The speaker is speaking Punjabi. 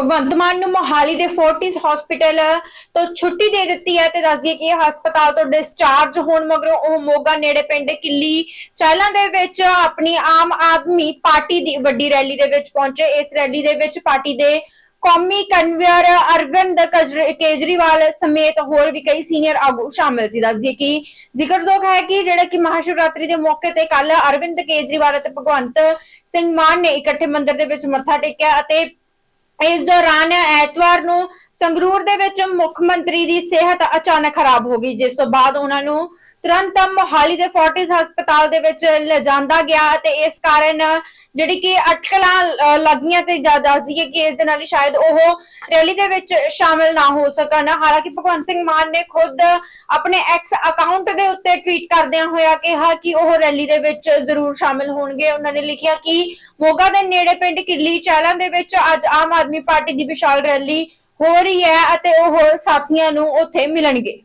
ਭਗਵੰਤ ਮਾਨ ਨੂੰ ਮੋਹਾਲੀ ਦੇ ਫੋਰਟਿਸ ਹਸਪੀਟਲ ਤੋਂ ਛੁੱਟੀ ਦੇ ਦਿੱਤੀ ਹੈ ਤੇ ਦੱਸਦੀ ਹੈ ਕਿ ਇਹ ਹਸਪਤਾਲ ਤੋਂ ਡਿਸਚਾਰਜ ਹੋਣ ਮਗਰੋਂ ਉਹ ਮੋਗਾ ਨੇੜੇ ਪਿੰਡ ਕਿੱਲੀ ਚਾਲਾਂ ਦੇ ਵਿੱਚ ਆਪਣੀ ਆਮ ਆਦਮੀ ਪਾਰਟੀ ਦੀ ਵੱਡੀ ਰੈਲੀ ਦੇ ਵਿੱਚ ਪਹੁੰਚੇ। ਇਸ ਰੈਲੀ ਦੇ ਵਿੱਚ ਪਾਰਟੀ ਦੇ ਕੌਮੀ ਕਨਵੀਨਰ ਅਰਵਿੰਦ ਕੇਜਰੀਵਾਲ ਸਮੇਤ ਹੋਰ ਵੀ ਕਈ ਸੀਨੀਅਰ ਆਗੂ ਸ਼ਾਮਿਲ ਸੀ। ਦੱਸਦੀ ਕਿ ਜ਼ਿਕਰਯੋਗ ਹੈ ਕਿ ਜਿਹੜਾ ਕਿ ਮਹਾਸ਼ਿਵਰਾਤਰੀ ਦੇ ਮੌਕੇ ਤੇ ਕੱਲ ਅਰਵਿੰਦ ਕੇਜਰੀਵਾਲ ਅਤੇ ਭਗਵੰਤ ਸਿੰਘ ਮਾਨ ਨੇ ਇਕੱਠੇ ਮੰਦਿਰ ਦੇ ਵਿੱਚ ਮੱਥਾ ਟੇਕਿਆ ਅਤੇ ਇਸ ਦੌਰਾਨ ਐਤਵਾਰ ਨੂੰ ਸੰਗਰੂਰ ਦੇ ਵਿੱਚ ਮੁੱਖ ਮੰਤਰੀ ਦੀ ਸਿਹਤ ਅਚਾਨਕ ਖਰਾਬ ਹੋ ਗਈ, ਜਿਸ ਤੋਂ ਬਾਅਦ ਉਹਨਾਂ ਨੂੰ ਤੁਰੰਤ ਮੋਹਾਲੀ ਦੇ ਫੋਰਟਿਸ ਹਸਪਤਾਲ ਦੇ ਵਿੱਚ ਲਿਜਾਂਦਾ ਗਿਆ ਅਤੇ ਇਸ ਕਾਰਨ ਜਿਹੜੀ ਕਿ ਅਟਕਲਾਂ ਲੱਗੀਆਂ ਤੇ ਦੱਸਦੀ ਹੈ ਕਿ ਇਸ ਦੇ ਨਾਲ ਸ਼ਾਇਦ ਉਹ ਰੈਲੀ ਦੇ ਵਿੱਚ ਸ਼ਾਮਲ ਨਾ ਹੋ ਸਕਣ। ਹਾਲਾਂਕਿ ਭਗਵੰਤ ਸਿੰਘ ਮਾਨ ਨੇ ਖੁਦ ਆਪਣੇ ਐਕਸ ਅਕਾਊਂਟ ਦੇ ਉੱਤੇ ਟਵੀਟ ਕਰਦਿਆਂ ਹੋਇਆ ਕਿਹਾ ਕਿ ਉਹ ਰੈਲੀ ਦੇ ਵਿੱਚ ਜ਼ਰੂਰ ਸ਼ਾਮਲ ਹੋਣਗੇ। ਉਹਨਾਂ ਨੇ ਲਿਖਿਆ ਕਿ ਮੋਗਾ ਦੇ ਨੇੜੇ ਪਿੰਡ ਕਿੱਲੀ ਚਾਲਾਂ ਦੇ ਵਿੱਚ ਅੱਜ ਆਮ ਆਦਮੀ ਪਾਰਟੀ ਦੀ ਵਿਸ਼ਾਲ ਰੈਲੀ ਹੋ ਰਹੀ ਹੈ ਅਤੇ ਉਹ ਸਾਥੀਆਂ ਨੂੰ ਉੱਥੇ ਮਿਲਣਗੇ।